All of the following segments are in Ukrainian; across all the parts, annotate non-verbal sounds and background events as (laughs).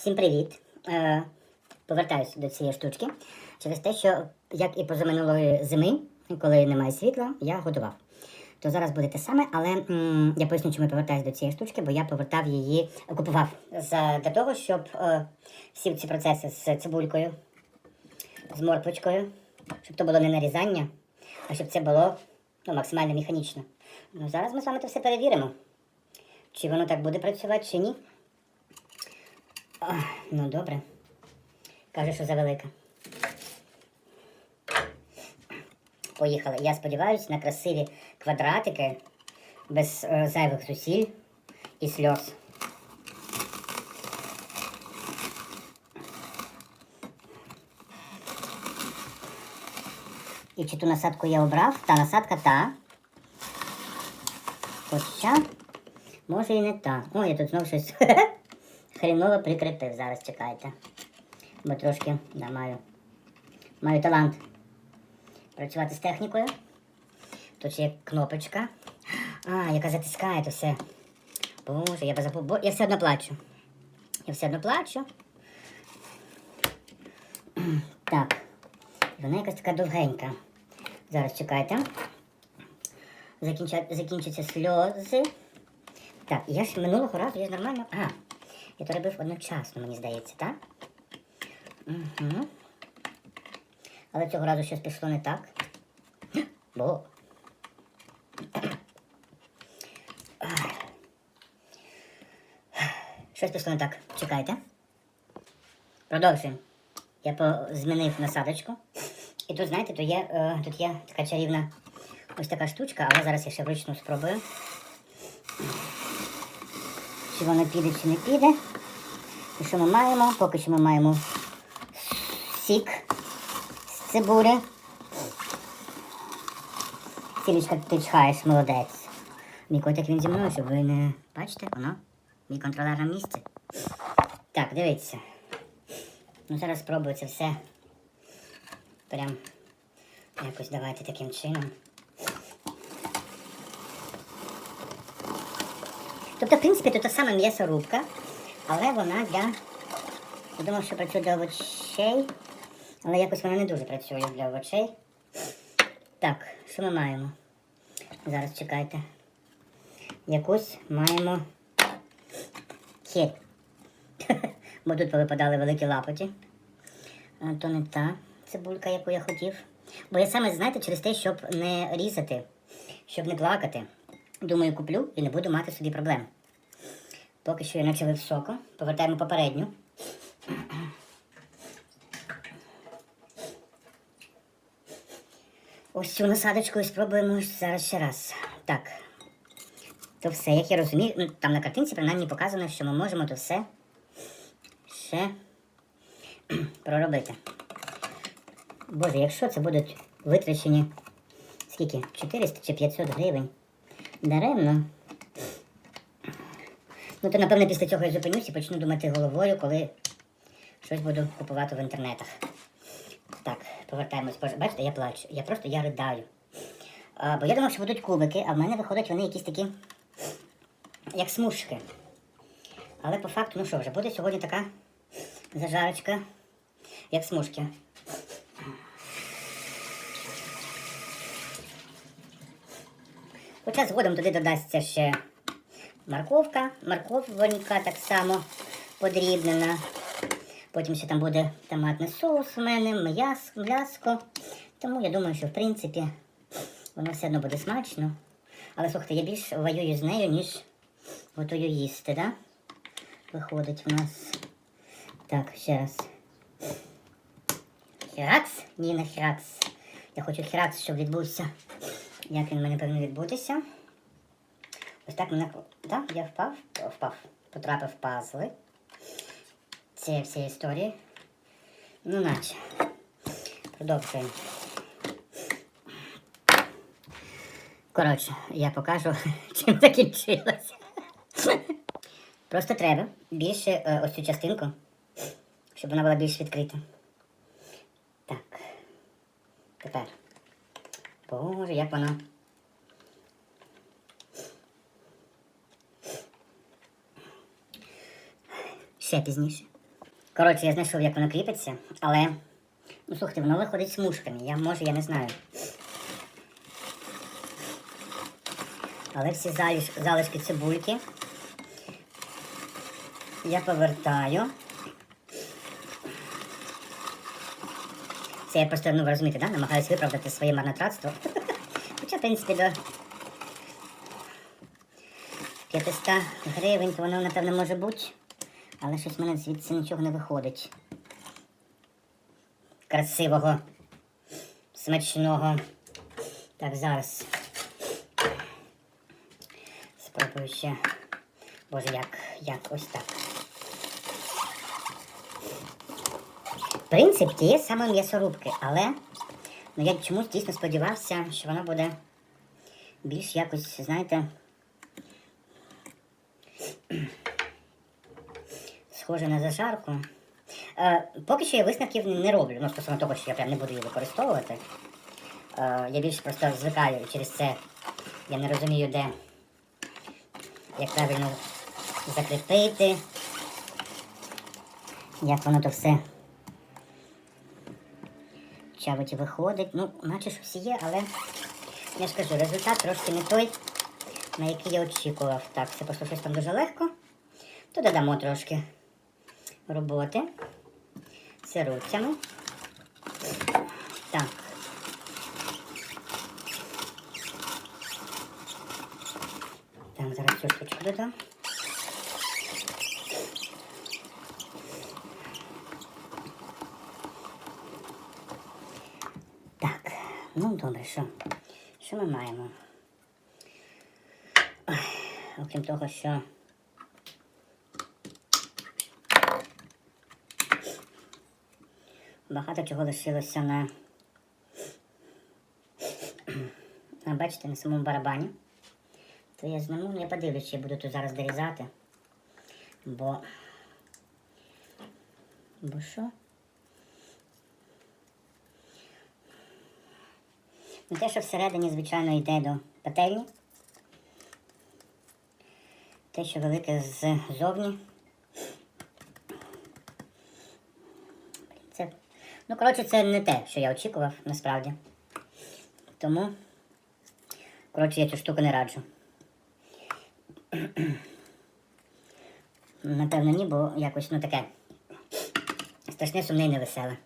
Всім привіт! Е, повертаюся до цієї штучки через те, що як і позаминулої зими, коли немає світла, я готував. То зараз буде те саме, але м, я поясню, чому я повертаюся до цієї штучки, бо я повертав її, купував за, для того, щоб е, всі ці процеси з цибулькою, з морпочкою, щоб то було не нарізання, а щоб це було ну, максимально механічно. Ну, зараз ми з вами це все перевіримо. Чи воно так буде працювати, чи ні. Ну добре. Каже, що завелика. Поїхали. Я сподіваюся на красиві квадратики без е, зайвих зусиль і сльоз. І чи ту насадку я обрав? Та насадка та. Хоча, може і не та. О, я тут знову щось (laughs) хріново прикріпив. Зараз чекайте. Бо трошки да, маю. Маю талант працювати з технікою. Тут є кнопочка. А, яка затискає то все. Боже, я би забув. Бо я все одно плачу. Я все одно плачу. Так. Вона якась така довгенька. Зараз чекайте. Закінчаться сльози. Так, я ж минулого разу я ж нормально. А, я то робив одночасно, мені здається, так? Угу. Але цього разу щось пішло не так. Бо. Щось пішло не так. Чекайте. Продовжуємо. Я змінив насадочку. І тут, знаєте, тут є, е, тут є така чарівна ось така штучка, але зараз я ще вручну спробую. Чи воно піде, чи не піде. І що ми маємо? Поки що ми маємо сік з цибулі. Цілічка, ти чхаєш, молодець. Мій котик він зі мною, щоб ви не бачите, воно. Мій контролер на місці. Так, дивіться. Ну зараз спробую це все. Прям якось давайте таким чином. Тобто, в принципі, тут та сама м'ясорубка, але вона для. Я думав, що працює для овочей, але якось вона не дуже працює для овочей. Так, що ми маємо? Зараз чекайте. Якусь маємо хіль. (laughs) Бо тут повипадали великі лапоті. То не та цибулька, яку я хотів. Бо я саме, знаєте, через те, щоб не різати, щоб не плакати. Думаю, куплю і не буду мати собі проблем. Поки що я началив соку. Повертаємо попередню. Ось цю насадочку і спробуємо зараз ще раз. Так. То все, як я розумію, ну, там на картинці принаймні показано, що ми можемо то все ще (clears throat) проробити. Боже, якщо це будуть витрачені скільки? 400 чи 500 гривень. Даремно. Ну, то напевно після цього я зупинюсь і почну думати головою, коли щось буду купувати в інтернетах. Так, повертаємось. Бачите, я плачу. Я просто я ридаю. А, бо я думав, що будуть кубики, а в мене виходять вони якісь такі, як смужки. Але по факту, ну що вже, буде сьогодні така зажарочка, як смужки. Хоча згодом туди додасться ще морковка, морковонька так само подрібнена. Потім ще там буде томатний соус у мене, м'яс, м'яско. Тому я думаю, що в принципі воно все одно буде смачно. Але слухайте, я більш воюю з нею, ніж готую їсти, да? Виходить в нас. Так, ще раз. Херакс? Ні, не херакс. Я хочу херакс, щоб відбувся. Як він в мене повинен відбутися? Ось так мене. Так, я впав, впав, потрапив в пазли. Цієї всієї історії. Ну, наче. Продовжуємо. Коротше, я покажу, (laughs) чим закінчилося. Просто треба більше е, ось цю частинку, щоб вона була більш відкрита. Так. Тепер. Боже, як вона. Ще пізніше. Коротше, я знайшов, як воно кріпиться, але. Ну, слухайте, воно виходить смужками. Я може, я не знаю. Але всі залиш, залишки цибульки я повертаю. Це я просто, ну ви розумієте, да? намагаюся виправдати своє марнотратство. (laughs) Хоча, в принципі, до 500 гривень, то воно, напевно, може бути. Але щось в мене звідси нічого не виходить. Красивого, смачного. Так, зараз. Спробую ще. Боже, як, як ось так. Принцип тієї саме м'ясорубки, але ну, я чомусь дійсно сподівався, що воно буде більш якось, знаєте, схоже на зажарку. Е, поки що я висновків не роблю, ну, стосовно того, що я прям не буду її використовувати. Е, я більше просто звикаю і через це я не розумію, де як правильно закріпити, як воно то все чавить і виходить. Ну, наче щось є, але я ж кажу, результат трошки не той, на який я очікував. Так, це просто щось там дуже легко. То додамо трошки роботи сируцями. Так. Так, зараз цю штучку додам. Так, ну добре, що? Що ми маємо? Ой, окрім того, що. Багато чого лишилося на. на бачите, на самому барабані. То я зніму, ну я подивлюсь, чи я буду тут зараз дорізати. Бо. Бо що? Те, що всередині, звичайно, йде до пательні. Те, що велике ззовні. Це... Ну, коротше, це не те, що я очікував, насправді. Тому, коротше, я цю штуку не раджу. (clears throat) Напевно, ні, бо якось, ну таке. Страшне, сумне і невеселе.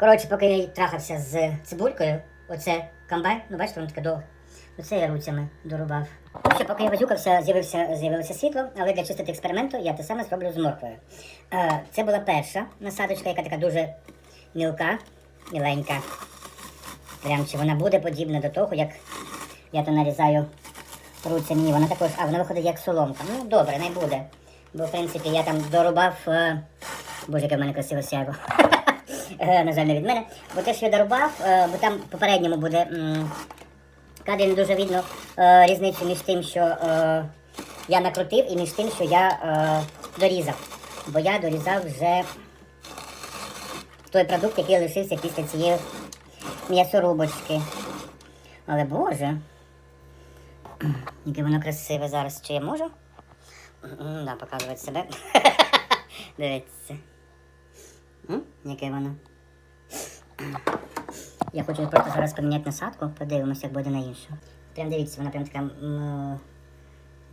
Коротше, поки я трахався з цибулькою, оце комбайн, ну бачите, воно таке довге. Оце я руцями дорубав. Ще поки я возюкався, з'явилося світло, але для чистоти експерименту я те саме зроблю з морквою. Е, це була перша насадочка, яка така дуже мілка, міленька. Прям чи вона буде подібна до того, як я то нарізаю руцями. Ні, вона також, а вона виходить як соломка. Ну, добре, не буде. Бо, в принципі, я там дорубав. Е... Боже, яке в мене красиве сяйво. Е, На жаль, не від мене. Бо те, що я дорубав, е, бо там попередньому буде кадрі не дуже видно е, різницю між тим, що я накрутив, і між тим, що я дорізав. Бо я дорізав вже той продукт, який лишився після цієї м'ясорубочки. Але Боже, яке воно красиве зараз. Чи я можу? Да, показувати себе. (laughs) Дивіться. М? Яке воно? Я хочу просто зараз поміняти насадку, подивимося, як буде на іншу. Прям дивіться, вона прям така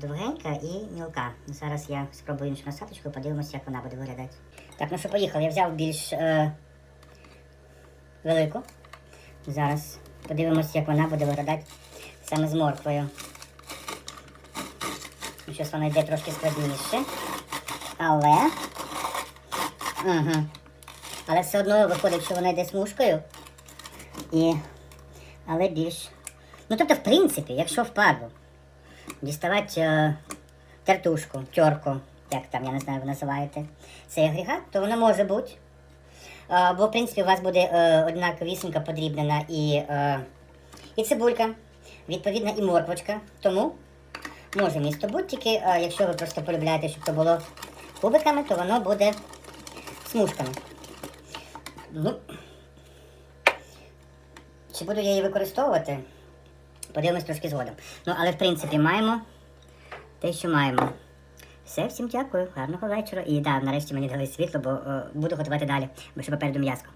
довгенька і мілка. Зараз я спробую іншу насадочку і подивимося, як вона буде виглядати. Так, ну що, поїхали. Я взяв більш е, велику. Зараз подивимося, як вона буде виглядати саме з морквою. Щось вона йде трошки складніше. Але. Угу. Але все одно виходить, що вона йде смужкою. І... Але більш. Ну, тобто, в принципі, якщо впадло діставати е, тертушку, тьорку, як там, я не знаю, ви називаєте, цей агрегат, то воно може бути. Е, бо, в принципі, у вас буде е, однаковісінька подрібнена і, е, і цибулька, відповідно, і морквочка. Тому може місто бути, тільки е, якщо ви просто полюбляєте, щоб це було кубиками, то воно буде смужками. Ну, чи буду я її використовувати? Подивимось трошки згодом. Ну, але в принципі маємо те, що маємо. Все, всім дякую, гарного вечора. І да, нарешті мені дали світло, бо о, буду готувати далі, бо ще попереду м'яско.